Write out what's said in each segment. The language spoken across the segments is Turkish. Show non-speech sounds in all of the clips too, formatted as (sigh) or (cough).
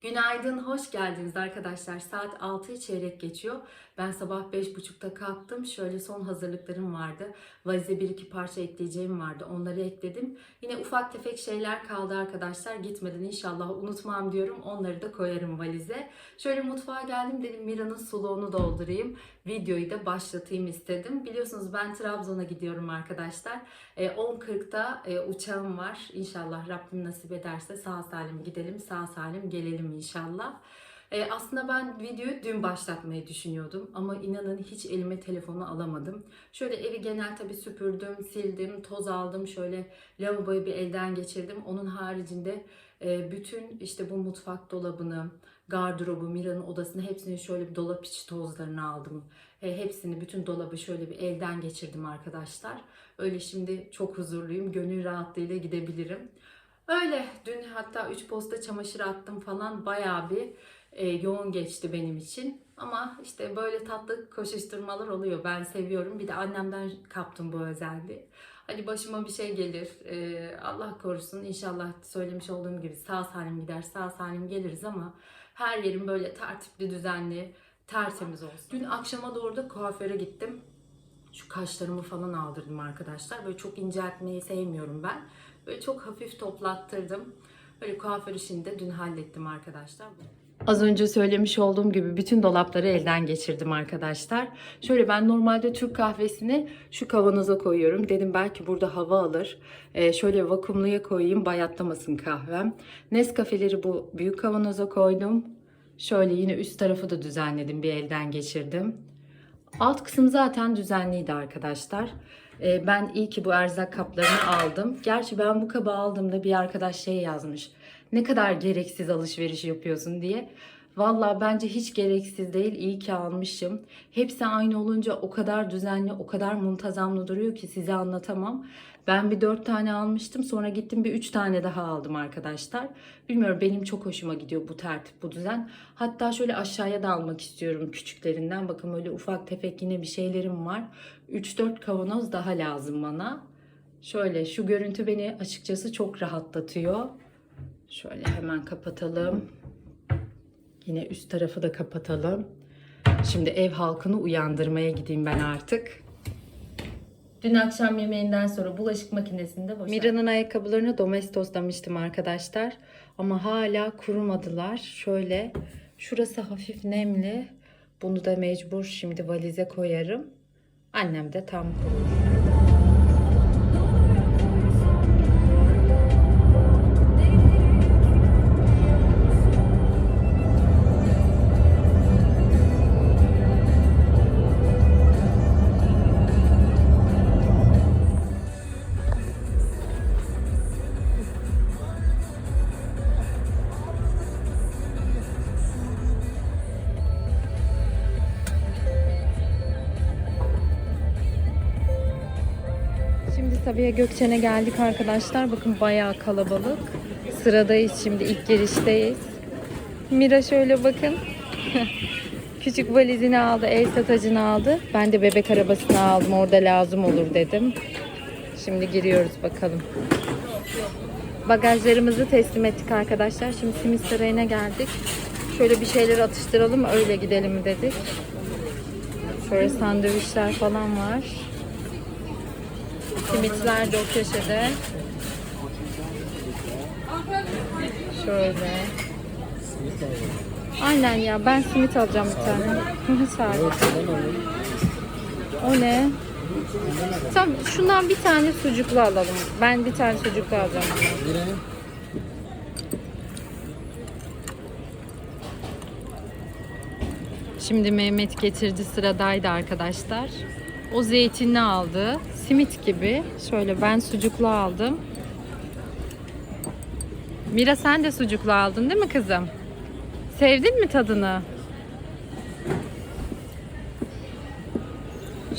Günaydın, hoş geldiniz arkadaşlar. Saat 6'yı çeyrek geçiyor. Ben sabah 5.30'da kalktım. Şöyle son hazırlıklarım vardı. Valize bir iki parça ekleyeceğim vardı. Onları ekledim. Yine ufak tefek şeyler kaldı arkadaşlar. Gitmeden inşallah unutmam diyorum. Onları da koyarım valize. Şöyle mutfağa geldim dedim Mira'nın suluğunu doldurayım. Videoyu da başlatayım istedim. Biliyorsunuz ben Trabzon'a gidiyorum arkadaşlar. E, 10.40'da e, uçağım var. İnşallah Rabbim nasip ederse sağ salim gidelim, sağ salim gelelim inşallah. E, aslında ben videoyu dün başlatmayı düşünüyordum ama inanın hiç elime telefonu alamadım. Şöyle evi genel tabii süpürdüm, sildim, toz aldım. Şöyle lavaboyu bir elden geçirdim. Onun haricinde e, bütün işte bu mutfak dolabını, gardırobu, Mira'nın odasını hepsini şöyle bir dolap içi tozlarını aldım. E, hepsini, bütün dolabı şöyle bir elden geçirdim arkadaşlar. Öyle şimdi çok huzurluyum. Gönül rahatlığıyla gidebilirim. Öyle dün hatta 3 posta çamaşır attım falan bayağı bir e, yoğun geçti benim için. Ama işte böyle tatlı koşuşturmalar oluyor. Ben seviyorum. Bir de annemden kaptım bu özelliği. Hani başıma bir şey gelir. e, Allah korusun. İnşallah söylemiş olduğum gibi sağ salim gider, sağ salim geliriz ama her yerim böyle tertipli, düzenli, tertemiz olsun. Dün akşama doğru da kuaföre gittim. Şu kaşlarımı falan aldırdım arkadaşlar. Böyle çok inceltmeyi sevmiyorum ben. Böyle çok hafif toplattırdım. Böyle kuaför işini de dün hallettim arkadaşlar. Az önce söylemiş olduğum gibi bütün dolapları elden geçirdim arkadaşlar. Şöyle ben normalde Türk kahvesini şu kavanoza koyuyorum. Dedim belki burada hava alır. Ee, şöyle vakumluya koyayım bayatlamasın kahvem. Nescafeleri bu büyük kavanoza koydum. Şöyle yine üst tarafı da düzenledim. Bir elden geçirdim. Alt kısım zaten düzenliydi arkadaşlar. Ee, ben iyi ki bu erzak kaplarını aldım. Gerçi ben bu kabı aldığımda bir arkadaş şey yazmış. Ne kadar gereksiz alışveriş yapıyorsun diye. Valla bence hiç gereksiz değil. İyi ki almışım. Hepsi aynı olunca o kadar düzenli, o kadar muntazamlı duruyor ki size anlatamam. Ben bir dört tane almıştım. Sonra gittim bir üç tane daha aldım arkadaşlar. Bilmiyorum benim çok hoşuma gidiyor bu tertip, bu düzen. Hatta şöyle aşağıya da almak istiyorum küçüklerinden. Bakın öyle ufak tefek yine bir şeylerim var. 3-4 kavanoz daha lazım bana. Şöyle şu görüntü beni açıkçası çok rahatlatıyor. Şöyle hemen kapatalım. Yine üst tarafı da kapatalım. Şimdi ev halkını uyandırmaya gideyim ben artık. Dün akşam yemeğinden sonra bulaşık makinesinde boşalttım. Mira'nın ayakkabılarını domestoslamıştım arkadaşlar. Ama hala kurumadılar. Şöyle şurası hafif nemli. Bunu da mecbur şimdi valize koyarım. Annem de tam kurur. Sabiha Gökçen'e geldik arkadaşlar. Bakın bayağı kalabalık. Sıradayız şimdi ilk girişteyiz. Mira şöyle bakın. (laughs) Küçük valizini aldı, el satacını aldı. Ben de bebek arabasını aldım. Orada lazım olur dedim. Şimdi giriyoruz bakalım. Bagajlarımızı teslim ettik arkadaşlar. Şimdi simit sarayına geldik. Şöyle bir şeyler atıştıralım öyle gidelim dedik. Şöyle sandviçler falan var. Simitler de o köşede. Şöyle. Aynen ya ben simit alacağım bir tane. (laughs) Sadece. O ne? Tamam şundan bir tane sucuklu alalım. Ben bir tane sucuklu alacağım. Şimdi Mehmet getirdi sıradaydı arkadaşlar. O zeytinli aldı. Simit gibi. Şöyle ben sucuklu aldım. Mira sen de sucuklu aldın değil mi kızım? Sevdin mi tadını?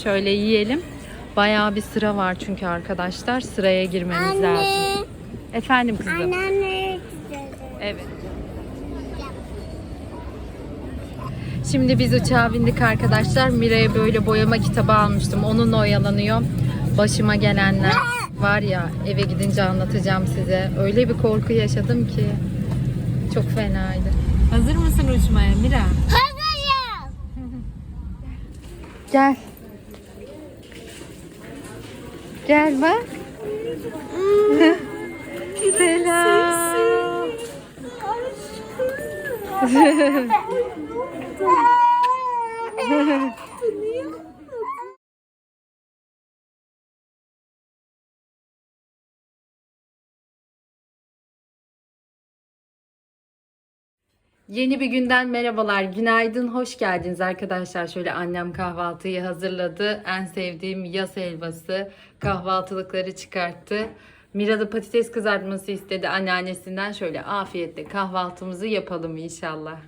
Şöyle yiyelim. Bayağı bir sıra var çünkü arkadaşlar. Sıraya girmemiz lazım. Efendim kızım. Anneanne Evet. Şimdi biz uçağa bindik arkadaşlar. Mira'ya böyle boyama kitabı almıştım. Onunla oyalanıyor. Başıma gelenler var ya eve gidince anlatacağım size. Öyle bir korku yaşadım ki çok fenaydı. Hazır mısın uçmaya Mira? Hazırım. (laughs) Gel. Gel bak. (laughs) Selam. (laughs) Yeni bir günden merhabalar, günaydın, hoş geldiniz arkadaşlar. Şöyle annem kahvaltıyı hazırladı. En sevdiğim yaz helvası, kahvaltılıkları çıkarttı. Mira da patates kızartması istedi anneannesinden. Şöyle afiyetle kahvaltımızı yapalım inşallah.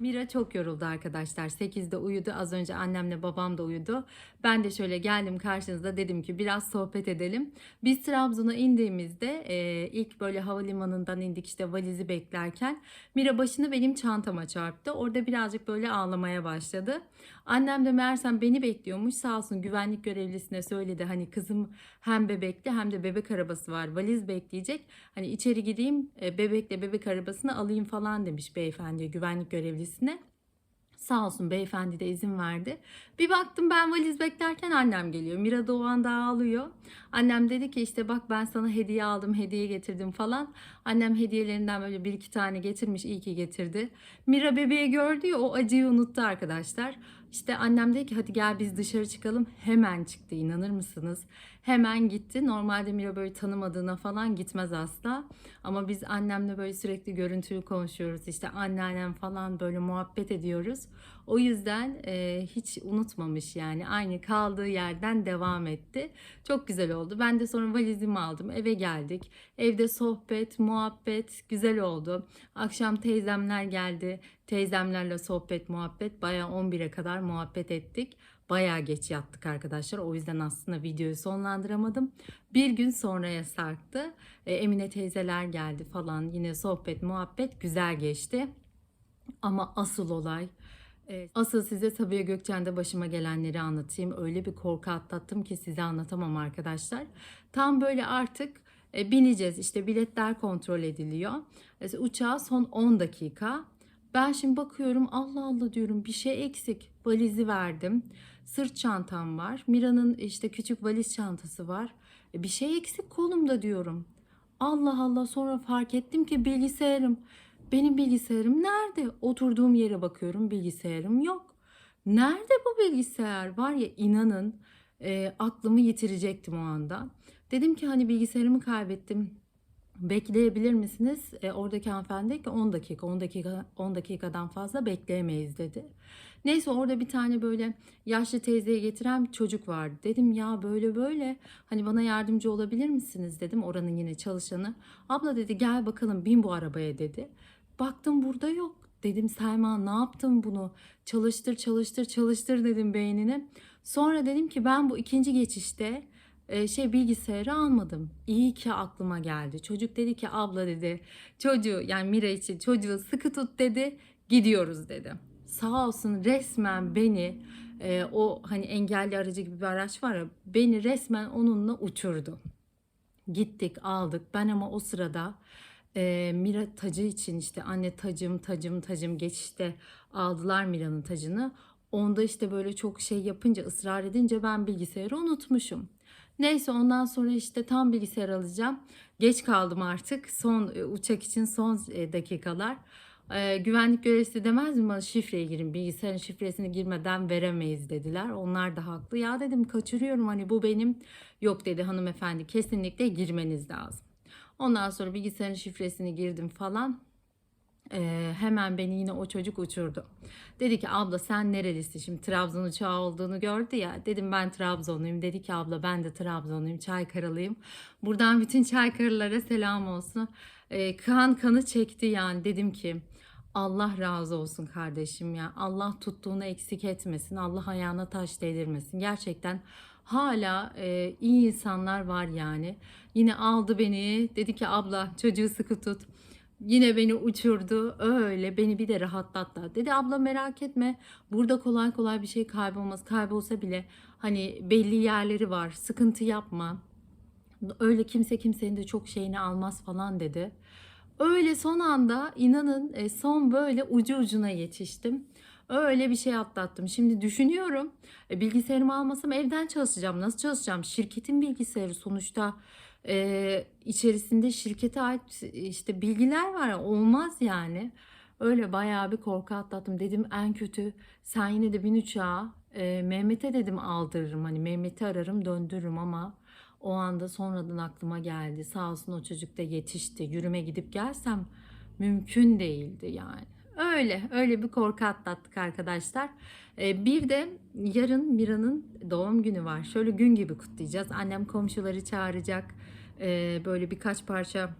Mira çok yoruldu arkadaşlar. 8'de uyudu. Az önce annemle babam da uyudu. Ben de şöyle geldim karşınızda dedim ki biraz sohbet edelim. Biz Trabzon'a indiğimizde e, ilk böyle havalimanından indik işte valizi beklerken Mira başını benim çantama çarptı. Orada birazcık böyle ağlamaya başladı. Annem de meğersem beni bekliyormuş. Sağ olsun güvenlik görevlisine söyledi. Hani kızım hem bebekli hem de bebek arabası var. Valiz bekleyecek. Hani içeri gideyim e, bebekle bebek arabasını alayım falan demiş beyefendi güvenlik görevlisine. Sağ olsun beyefendi de izin verdi. Bir baktım ben valiz beklerken annem geliyor. Mira da o ağlıyor. Annem dedi ki işte bak ben sana hediye aldım, hediye getirdim falan. Annem hediyelerinden böyle bir iki tane getirmiş, iyi ki getirdi. Mira bebeği gördü ya o acıyı unuttu arkadaşlar. İşte annem dedi ki hadi gel biz dışarı çıkalım. Hemen çıktı inanır mısınız? Hemen gitti. Normalde Mira böyle tanımadığına falan gitmez asla. Ama biz annemle böyle sürekli görüntülü konuşuyoruz. İşte anneannem falan böyle muhabbet ediyoruz. O yüzden e, hiç unutmamış yani. Aynı kaldığı yerden devam etti. Çok güzel oldu. Ben de sonra valizimi aldım. Eve geldik. Evde sohbet, muhabbet güzel oldu. Akşam teyzemler geldi. Teyzemlerle sohbet, muhabbet. Bayağı 11'e kadar muhabbet ettik. Bayağı geç yattık arkadaşlar. O yüzden aslında videoyu sonlandıramadım. Bir gün sonraya sarktı. E, Emine teyzeler geldi falan. Yine sohbet, muhabbet güzel geçti. Ama asıl olay Evet. Asıl size Sabiha Gökçen'de başıma gelenleri anlatayım. Öyle bir korku atlattım ki size anlatamam arkadaşlar. Tam böyle artık e, bineceğiz. İşte biletler kontrol ediliyor. Uçağa son 10 dakika. Ben şimdi bakıyorum Allah Allah diyorum bir şey eksik. Valizi verdim. Sırt çantam var. Mira'nın işte küçük valiz çantası var. E, bir şey eksik kolumda diyorum. Allah Allah sonra fark ettim ki bilgisayarım. Benim bilgisayarım nerede? Oturduğum yere bakıyorum bilgisayarım yok. Nerede bu bilgisayar? Var ya inanın e, aklımı yitirecektim o anda. Dedim ki hani bilgisayarımı kaybettim. Bekleyebilir misiniz? E, oradaki hanımefendi ki 10 dakika, 10 dakika, 10 dakikadan fazla bekleyemeyiz dedi. Neyse orada bir tane böyle yaşlı teyzeye getiren bir çocuk vardı. Dedim ya böyle böyle hani bana yardımcı olabilir misiniz dedim oranın yine çalışanı. Abla dedi gel bakalım bin bu arabaya dedi. Baktım burada yok. Dedim Selma ne yaptın bunu? Çalıştır çalıştır çalıştır dedim beynine. Sonra dedim ki ben bu ikinci geçişte şey bilgisayarı almadım. İyi ki aklıma geldi. Çocuk dedi ki abla dedi çocuğu yani Mira için çocuğu sıkı tut dedi gidiyoruz dedi. Sağ olsun resmen beni e, o hani engelli aracı gibi bir araç var ya beni resmen onunla uçurdu. Gittik aldık ben ama o sırada e, Mira tacı için işte anne tacım tacım tacım geçişte aldılar Mira'nın tacını. Onda işte böyle çok şey yapınca ısrar edince ben bilgisayarı unutmuşum. Neyse ondan sonra işte tam bilgisayar alacağım. Geç kaldım artık. Son e, uçak için son e, dakikalar. E, güvenlik görevlisi demez mi bana şifreyi girin bilgisayarın şifresini girmeden veremeyiz dediler. Onlar da haklı. Ya dedim kaçırıyorum hani bu benim. Yok dedi hanımefendi kesinlikle girmeniz lazım. Ondan sonra bilgisayarın şifresini girdim falan. Ee, hemen beni yine o çocuk uçurdu. Dedi ki abla sen nerelisin? Şimdi Trabzon uçağı olduğunu gördü ya. Dedim ben Trabzonluyum. Dedi ki abla ben de Trabzonluyum. Çaykaralıyım. Buradan bütün Çaykarılara selam olsun. Ee, kan kanı çekti yani. Dedim ki Allah razı olsun kardeşim ya. Allah tuttuğunu eksik etmesin. Allah ayağına taş değdirmesin. Gerçekten hala e, iyi insanlar var yani. Yine aldı beni. Dedi ki abla çocuğu sıkı tut. Yine beni uçurdu. Öyle beni bir de rahatlattı. Dedi abla merak etme. Burada kolay kolay bir şey kaybolmaz. Kaybolsa bile hani belli yerleri var. Sıkıntı yapma. Öyle kimse kimsenin de çok şeyini almaz falan dedi. Öyle son anda inanın e, son böyle ucu ucuna yetiştim. Öyle bir şey atlattım. Şimdi düşünüyorum e, bilgisayarımı almasam evden çalışacağım. Nasıl çalışacağım? Şirketin bilgisayarı sonuçta e, içerisinde şirkete ait işte bilgiler var. Olmaz yani. Öyle bayağı bir korku atlattım. Dedim en kötü sen yine de bin uçağa e, Mehmet'e dedim aldırırım. Hani Mehmet'i ararım döndürürüm ama o anda sonradan aklıma geldi. Sağ olsun o çocuk da yetişti. Yürüme gidip gelsem mümkün değildi yani. Öyle, öyle bir korku atlattık arkadaşlar. Ee, bir de yarın Mira'nın doğum günü var. Şöyle gün gibi kutlayacağız. Annem komşuları çağıracak. Ee, böyle birkaç parça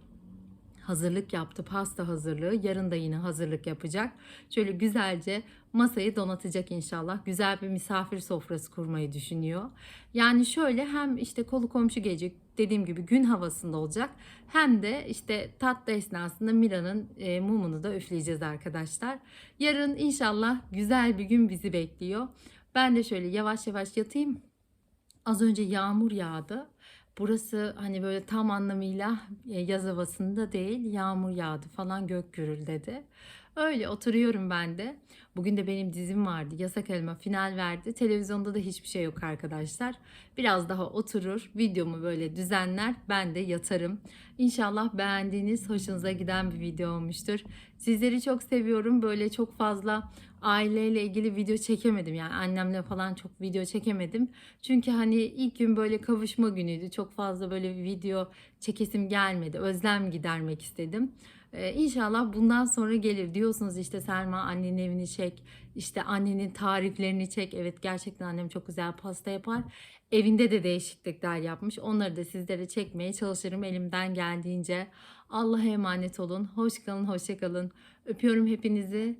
hazırlık yaptı. Pasta hazırlığı. Yarın da yine hazırlık yapacak. Şöyle güzelce masayı donatacak inşallah. Güzel bir misafir sofrası kurmayı düşünüyor. Yani şöyle hem işte kolu komşu gelecek dediğim gibi gün havasında olacak. Hem de işte tatlı esnasında Mira'nın e, mumunu da üfleyeceğiz arkadaşlar. Yarın inşallah güzel bir gün bizi bekliyor. Ben de şöyle yavaş yavaş yatayım. Az önce yağmur yağdı. Burası hani böyle tam anlamıyla e, yaz havasında değil yağmur yağdı falan gök gürüldedi. Öyle oturuyorum ben de. Bugün de benim dizim vardı. Yasak Elma final verdi. Televizyonda da hiçbir şey yok arkadaşlar. Biraz daha oturur, videomu böyle düzenler. Ben de yatarım. İnşallah beğendiğiniz, hoşunuza giden bir video olmuştur. Sizleri çok seviyorum. Böyle çok fazla aileyle ilgili video çekemedim. Yani annemle falan çok video çekemedim. Çünkü hani ilk gün böyle kavuşma günüydü. Çok fazla böyle video çekesim gelmedi. Özlem gidermek istedim. Ee, inşallah bundan sonra gelir diyorsunuz işte Selma annenin evini çek işte annenin tariflerini çek evet gerçekten annem çok güzel pasta yapar evinde de değişiklikler yapmış onları da sizlere çekmeye çalışırım elimden geldiğince Allah'a emanet olun hoş kalın hoşça kalın öpüyorum hepinizi